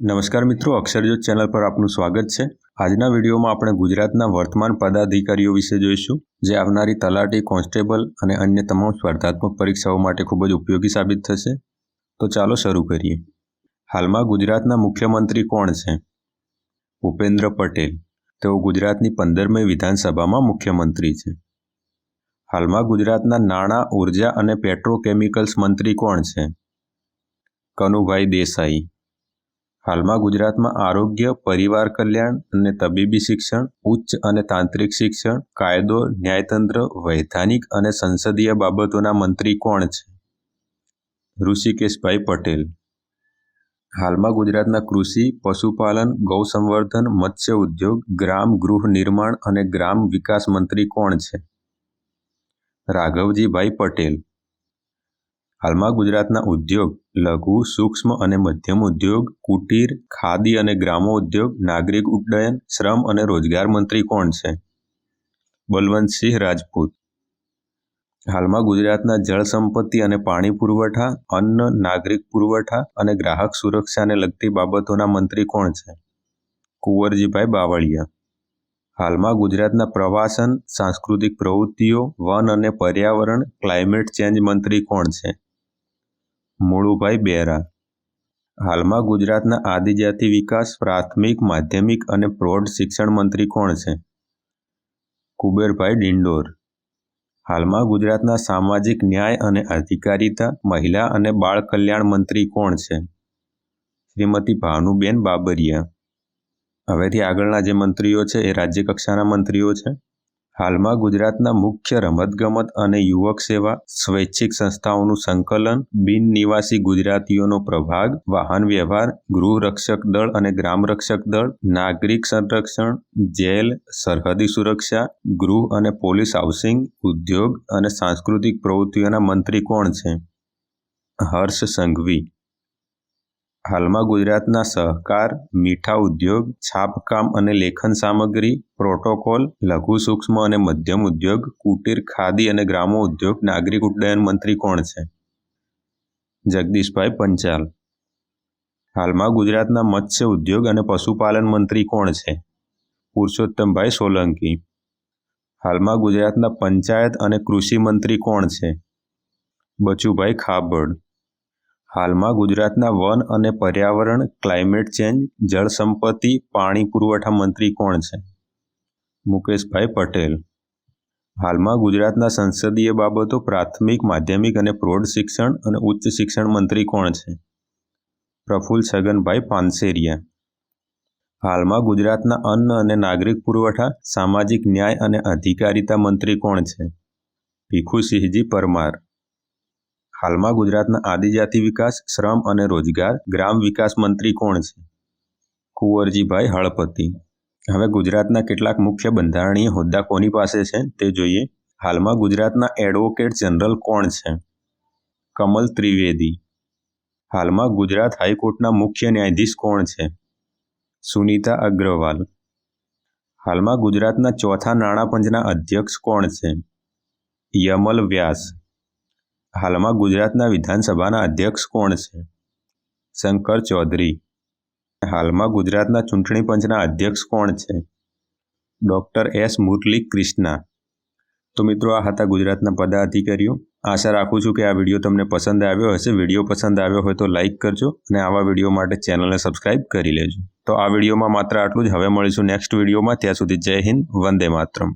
નમસ્કાર મિત્રો અક્ષરજોત ચેનલ પર આપનું સ્વાગત છે. આજના વિડીયોમાં આપણે ગુજરાતના વર્તમાન પદાધિકારીઓ વિશે જોઈશું, જે આવનારી તલાટી, કોન્સ્ટેબલ અને અન્ય તમામ સ્પર્ધાત્મક પરીક્ષાઓ માટે ખૂબ જ ઉપયોગી સાબિત થશે. તો ચાલો શરૂ કરીએ. હાલમાં ગુજરાતના મુખ્યમંત્રી કોણ છે? ભૂપેન્દ્ર પટેલ. તેઓ ગુજરાતની પંદરમી વિધાનસભામાં મુખ્યમંત્રી છે. હાલમાં ગુજરાતના નાણાં, ઊર્જા અને પેટ્રોકેમિકલ્સ મંત્રી કોણ છે? કનુભાઈ દેસાઈ. હાલમાં ગુજરાતમાં આરોગ્ય, પરિવાર કલ્યાણ અને તબીબી શિક્ષણ, ઉચ્ચ અને તાંત્રિક શિક્ષણ, કાયદો, ન્યાયતંત્ર, વૈધાનિક અને સંસદીય બાબતોના મંત્રી કોણ છે? ઋષિકેશભાઈ પટેલ. હાલમાં ગુજરાતના કૃષિ, પશુપાલન ગૌ સંવર્ધન મત્સ્ય ઉદ્યોગ, ગ્રામ ગૃહ નિર્માણ અને ગ્રામ વિકાસ મંત્રી કોણ છે? રાઘવજીભાઈ પટેલ. હાલમાં ગુજરાતના ઉદ્યોગ, લઘુ, સૂક્ષ્મ અને મધ્યમ ઉદ્યોગ, કુટીર, ખાદી અને ગ્રામો ઉદ્યોગ, નાગરિક ઉડ્ડયન, શ્રમ અને રોજગાર મંત્રી કોણ છે? બલવંતસિંહ રાજપૂત. હાલમાં ગુજરાતના જળ સંપત્તિ અને પાણી પુરવઠા, અન્ન, નાગરિક પુરવઠા અને ગ્રાહક સુરક્ષાને લગતી બાબતોના મંત્રી કોણ છે? કુંવરજીભાઈ બાવળિયા. હાલમાં ગુજરાતના પ્રવાસન, સાંસ્કૃતિક પ્રવૃત્તિઓ, વન અને પર્યાવરણ, ક્લાઇમેટ ચેન્જ મંત્રી કોણ છે? મુળુભાઈ બેરા. હાલમાં ગુજરાતના આદિજાતિ વિકાસ, પ્રાથમિક, માધ્યમિક અને પ્રૌઢ શિક્ષણ મંત્રી કોણ છે? કુબેરભાઈ ડિંડોર. હાલમાં ગુજરાતના સામાજિક ન્યાય અને અધિકારીતા, મહિલા અને બાળ કલ્યાણ મંત્રી કોણ છે? શ્રીમતી ભાનુબેન બાબરિયા. હવેથી આગળના જે મંત્રીઓ છે એ રાજ્ય કક્ષાના મંત્રીઓ છે. હાલમાં ગુજરાતના મુખ્ય રમતગમત અને યુવક સેવા, સ્વૈચ્છિક સંસ્થાઓનું સંકલન, બિન નિવાસી ગુજરાતીઓનો પ્રભાગ, વાહન વ્યવહાર ગૃહ રક્ષક દળ અને ગ્રામ રક્ષક દળ, નાગરિક સંરક્ષણ, જેલ, સરહદી સુરક્ષા, ગૃહ અને પોલીસ હાઉસિંગ, ઉદ્યોગ અને સાંસ્કૃતિક પ્રવૃત્તિઓના મંત્રી કોણ છે? હર્ષ સંઘવી હાલમાં ગુજરાતના સહકાર, મીઠા ઉદ્યોગ, છાપકામ અને લેખન સામગ્રી, પ્રોટોકોલ, લઘુ સૂક્ષ્મ અને મધ્યમ ઉદ્યોગ, કુટીર, ખાદી અને ગ્રામો ઉદ્યોગ, નાગરિક ઉડ્ડયન મંત્રી કોણ છે? જગદીશભાઈ પંચાલ. હાલમાં ગુજરાતના મત્સ્ય ઉદ્યોગ અને પશુપાલન મંત્રી કોણ છે? પુરુષોત્તમભાઈ સોલંકી. હાલમાં ગુજરાતના પંચાયત અને કૃષિ મંત્રી કોણ છે? બચુભાઈ ખાબડ. હાલમાં ગુજરાતના વન અને પર્યાવરણ, ક્લાઇમેટ ચેન્જ, જળ સંપત્તિ, પાણી પુરવઠા મંત્રી કોણ છે? મુકેશભાઈ પટેલ. હાલમાં ગુજરાતના સંસદીય બાબતો પ્રાથમિક, માધ્યમિક અને પ્રૌઢ શિક્ષણ અને ઉચ્ચ શિક્ષણ મંત્રી કોણ છે? પ્રફુલ્લ છગનભાઈ પાનસેરિયા. હાલમાં ગુજરાતના અન્ન અને નાગરિક પુરવઠા, સામાજિક ન્યાય અને અધિકારીતા મંત્રી કોણ છે? ભીખુસિંહજી પરમાર. હાલમાં ગુજરાતના આદિજાતિ વિકાસ, શ્રમ અને રોજગાર ગ્રામ વિકાસ મંત્રી કોણ છે? કુંવરજીભાઈ હળપતિ. હવે ગુજરાતના કેટલાક મુખ્ય બંધારણીય હોદ્દા કોની પાસે છે તે જોઈએ. હાલમાં ગુજરાતના એડવોકેટ જનરલ કોણ છે? કમલ ત્રિવેદી. હાલમાં ગુજરાત હાઈકોર્ટના મુખ્ય ન્યાયાધીશ કોણ છે? સુનીતા અગ્રવાલ. હાલમાં ગુજરાતના ચોથા નાણાં પંચના અધ્યક્ષ કોણ છે? યમલ વ્યાસ. હાલમાં ગુજરાતના વિધાનસભાના અધ્યક્ષ કોણ છે? શંકર ચૌધરી. હાલમાં ગુજરાતના ચૂંટણી પંચના અધ્યક્ષ કોણ છે? ડૉક્ટર એસ મુરલી ક્રિષ્ના તો મિત્રો, આ હતા ગુજરાતના પદાધિકારીઓ. આશા રાખું છું કે આ વીડિયો તમને પસંદ આવ્યો હશે. વીડિયો પસંદ આવ્યો હોય તો લાઇક કરજો અને આવા વીડિયો માટે ચેનલને સબસ્ક્રાઇબ કરી લેજો. તો આ વિડીયોમાં માત્ર આટલું જ. હવે મળીશું નેક્સ્ટ વિડીયોમાં. ત્યાં સુધી જય હિન્દ, વંદે માતરમ.